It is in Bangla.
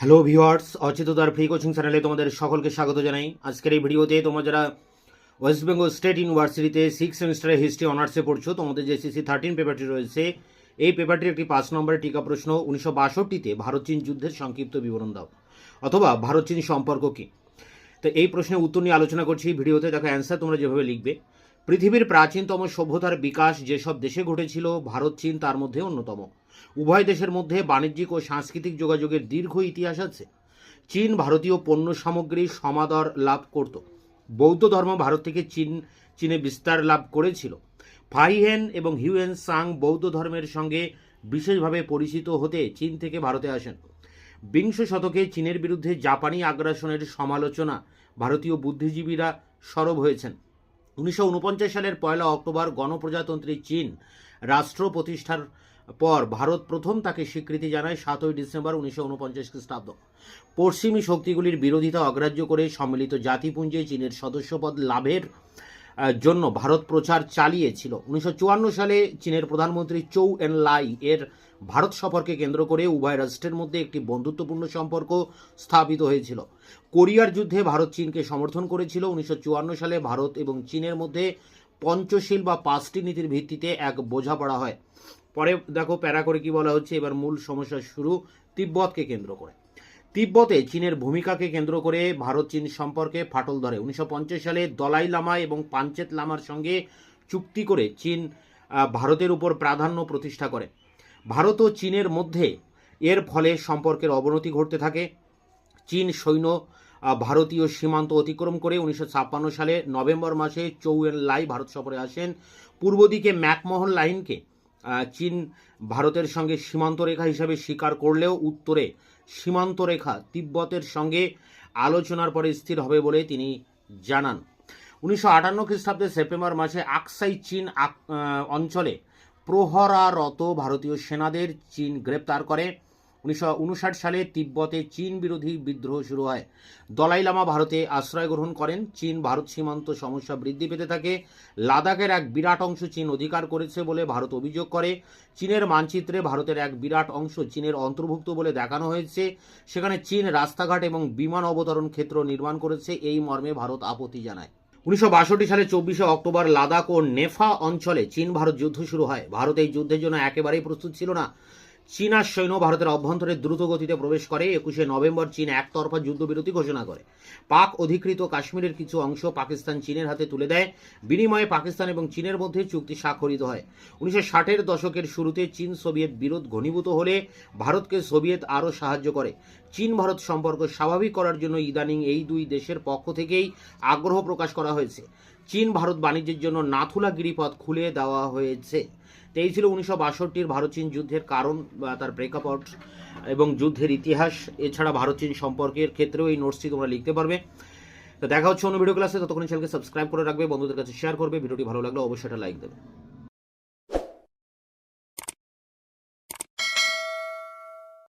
হ্যালো ভিউয়ার্স অচিতদার ফ্রি কোচিং চ্যানেলে তোমাদের সকলকে স্বাগত জানাই। আজকের এই ভিডিওতে তোমরা যারা ওয়েস্ট বেঙ্গল স্টেট ইউনিভার্সিটিতে সিক্স সেমিস্টারে হিস্ট্রি অনার্সে পড়ছো, তোমাদের যে সিসি থার্টিন পেপারটি রয়েছে, এই পেপারটির একটি পাঁচ নম্বরের টিকা প্রশ্ন উনিশশো বাষট্টিতে ভারত চীন যুদ্ধের সংক্ষিপ্ত বিবরণ দাও। অথবা ভারত চীন সম্পর্ক কী? তো এই প্রশ্নের উত্তর নিয়ে আলোচনা করছি ভিডিওতে দেখো অ্যান্সার তোমরা যেভাবে লিখবে, পৃথিবীর প্রাচীনতম সভ্যতার বিকাশ যেসব দেশে ঘটেছিল, ভারত, চীন তার মধ্যে অন্যতম। উভয় দেশের মধ্যে বাণিজ্যিক ও সাংস্কৃতিক যোগাযোগের দীর্ঘ ইতিহাস আছে। চীন ভারতীয় পণ্য সামগ্রী সমাদর লাভ করত। বৌদ্ধ ধর্ম ভারত থেকে চীন, চীনে বিস্তার লাভ করেছিল। ফাইহেন এবং হিউয়েন সাং বৌদ্ধ ধর্মের সঙ্গে বিশেষভাবে পরিচিত হতে চীন থেকে ভারতে আসেন। বিংশ শতকে চীনের বিরুদ্ধে জাপানি আগ্রাসনের সমালোচনা ভারতীয় বুদ্ধিজীবীরা সরব হয়েছেন। উনিশশো উনপঞ্চাশ সালের পয়লা অক্টোবর গণপ্রজাতন্ত্রী চীন রাষ্ট্র প্রতিষ্ঠার পর ভারত প্রথম তাকে স্বীকৃতি জানায় সাতই ডিসেম্বর উনিশশো উনপঞ্চাশ খ্রিস্টাব্দ। পশ্চিমী শক্তিগুলির বিরোধিতা অগ্রাহ্য করে সম্মিলিত জাতিপুঞ্জে চীনের সদস্যপদ লাভের জন্য ভারত প্রচার চালিয়েছিল। উনিশশো চুয়ান্ন সালে চীনের প্রধানমন্ত্রী চৌ এন লাই এর ভারত সফরকে কেন্দ্র করে উভয় রাষ্ট্রের মধ্যে একটি বন্ধুত্বপূর্ণ সম্পর্ক স্থাপিত হয়েছিল। কোরিয়ার যুদ্ধে ভারত চীনকে সমর্থন করেছিল। উনিশশো চুয়ান্ন সালে ভারত এবং চীনের মধ্যে পঞ্চশীল বা পাঁচটি নীতির ভিত্তিতে এক বোঝাপড়া হয়। পরে দেখো প্যারা করে কি বলা হচ্ছে, এবার মূল সমস্যা শুরু তিব্বতকে কেন্দ্র করে। তিব্বতে চীনের ভূমিকাকে কেন্দ্র করে ভারত চীন সম্পর্কে ফাটল ধরে। উনিশশো পঞ্চাশ সালে দলাই লামা এবং পাঞ্চেত লামার সঙ্গে চুক্তি করে চীন ভারতের উপর প্রাধান্য প্রতিষ্ঠা করে। ভারত ও চীনের মধ্যে এর ফলে সম্পর্কের অবনতি ঘটতে থাকে। চীন সৈন্য ভারতীয় সীমান্ত অতিক্রম করে উনিশশো ছাপ্পান্ন সালে নভেম্বর মাসে চৌয়েন লাই ভারত সফরে আসেন। পূর্ব দিকে ম্যাকমোহন লাইনকে চীন ভারতের সঙ্গে সীমান্তরেখা হিসাবে স্বীকার করলেও উত্তরে সীমান্তরেখা তিব্বতের সঙ্গে আলোচনার পরে স্থির হবে বলে তিনি জানান। উনিশশো আটান্ন খ্রিস্টাব্দে সেপ্টেম্বর মাসে আকসাই চীন অঞ্চলে প্রহরারত ভারতীয় সেনাদের চীন গ্রেপ্তার করে। উনিশশো উনষাট সালে তিব্বতে চীন বিরোধী বিদ্রোহ শুরু হয়। দলাই লামা ভারতে আশ্রয় গ্রহণ করেন। চীন ভারত সীমান্ত সমস্যা বৃদ্ধি পেতে থাকে। লাদাখের এক বিরাট অংশ চীন অধিকার করেছে বলে ভারত অভিযোগ করে। চীনের মানচিত্রে ভারতের এক বিরাট অংশ চীনের অন্তর্ভুক্ত বলে দেখানো হয়েছে। সেখানে চীন রাস্তাঘাট এবং বিমান অবতরণ ক্ষেত্র নির্মাণ করেছে। এই মর্মে ভারত আপত্তি জানায়। উনিশশো বাষট্টি সালে চব্বিশে অক্টোবর লাদাখ ও নেফা অঞ্চলে চীন ভারত যুদ্ধ শুরু হয়। ভারত এই যুদ্ধের জন্য একেবারেই প্রস্তুত ছিল না। চীনা সৈন্য ভারতের অভ্যন্তরে দ্রুত গতিতে প্রবেশ করে। একুশে নভেম্বর চীন একতরফা যুদ্ধবিরতি ঘোষণা করে। পাক অধিকৃত কাশ্মীরের কিছু অংশ পাকিস্তান চীনের হাতে তুলে দেয়। বিনিময়ে পাকিস্তান এবং চীনের মধ্যে চুক্তি স্বাক্ষরিত হয়। উনিশশো ষাটের দশকের শুরুতে চীন সোভিয়েত বিরোধ ঘনীভূত হলে ভারতকে সোভিয়েত আরও সাহায্য করে। চীন ভারত সম্পর্ক স্বাভাবিক করার জন্য ইদানিং এই দুই দেশের পক্ষ থেকেই আগ্রহ প্রকাশ করা হয়েছে। চীন ভারত বাণিজ্যের জন্য নাথুলা গিরিপথ খুলে দেওয়া হয়েছে। তো এই ছিল উনিশশো বাষট্টির ভারত চীন যুদ্ধের কারণ, বা তার প্রেক্ষাপট এবং যুদ্ধের ইতিহাস। এছাড়া ভারত চীন সম্পর্কের ক্ষেত্রেও এই নোটসটি তোমরা লিখতে পারবে। তো দেখা হচ্ছে অন্য ভিডিও ক্লাসে ততক্ষণ চ্যানেলকে সাবস্ক্রাইব করে রাখবে, বন্ধুদের কাছে শেয়ার করবে। ভিডিওটি ভালো লাগলে অবশ্যই একটা লাইক দেবে।